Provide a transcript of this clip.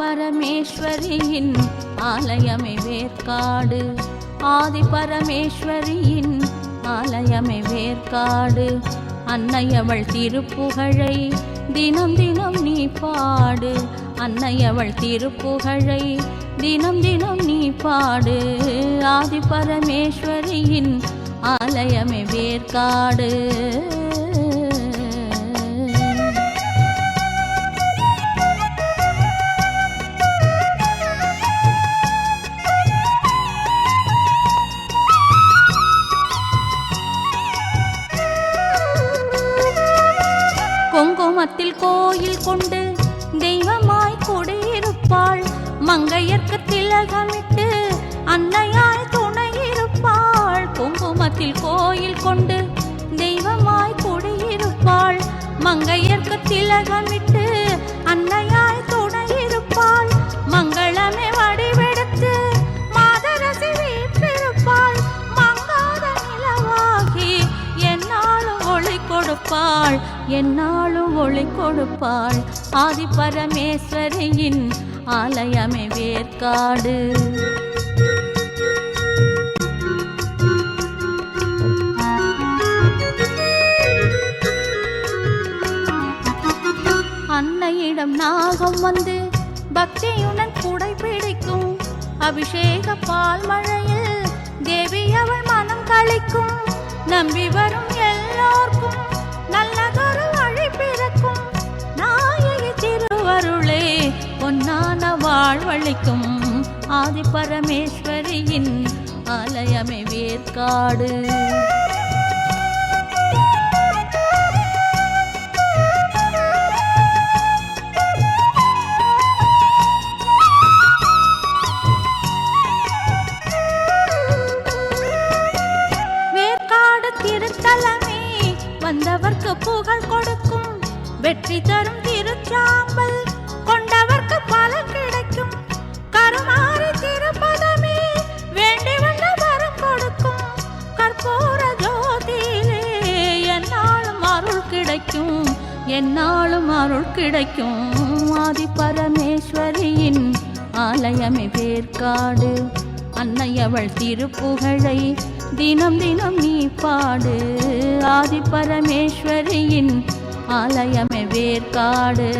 பரமேஸ்வரியின் ஆலயமே வேர்க்காடு ஆதி பரமேஸ்வரியின் ஆலயமே வேர்க்காடு அன்னையவள் திருப்புகழை தினம் தினம் நீ பாடு. அன்னையவள் திருப்புகழை தினம் தினம் நீ பாடு. ஆதி பரமேஸ்வரியின் ஆலயமே வேர்க்காடு குங்குமத்தில் கோயில் கொண்டு தெய்வமாய் குடியிருப்பாள். மங்கையர்க்கு திலகமிட்டு அன்னையாய் துணையிருப்பாள். குங்குமத்தில் கோயில் கொண்டு தெய்வமாய் குடியிருப்பாள். மங்கையர்க்கு திலகமிட்டு கொடுப்பாள். என்னாலும் ஒளி கொடுப்பாள். ஆதி பரமேஸ்வரியின் ஆலயமே வேர்க்காடு அன்னையிடம் நாகம் வந்து பக்தியுடன் குடை பிடிக்கும். அபிஷேக பால் மழையில் தேவி அவள் மனம் கழிக்கும். நம்பி வரும் எல்லோர்க்கும் நல்லதொரு வழி பிறக்கும். நாயகி திருவருளே பொன்னான வாழ்வழிக்கும் ஆதி பரமேஸ்வரியின் ஆலயமே வேர்க்காடு வேர்க்காடு திருத்தலமே வந்தவர்க்கு புகழ் கொடுக்கும். வெற்றி தரும் திருச்சாம்பல் கொண்டவர்க்கு பல கிடைக்கும். கருமாறி திருப்பதமே வேண்டி வந்த வரம் கொடுக்கும். கற்பூர ஜோதியிலே என்னாலும் அருள் கிடைக்கும். என்னாலும் அருள் கிடைக்கும். ஆதி பரமேஸ்வரியின் ஆலயமே வேர்க்காடு அன்னையவள் திருப்புகழை. தினம் தினம் நீ பாடு ஆதி பரமேஸ்வரியின் ஆலயமே வேர்காடு.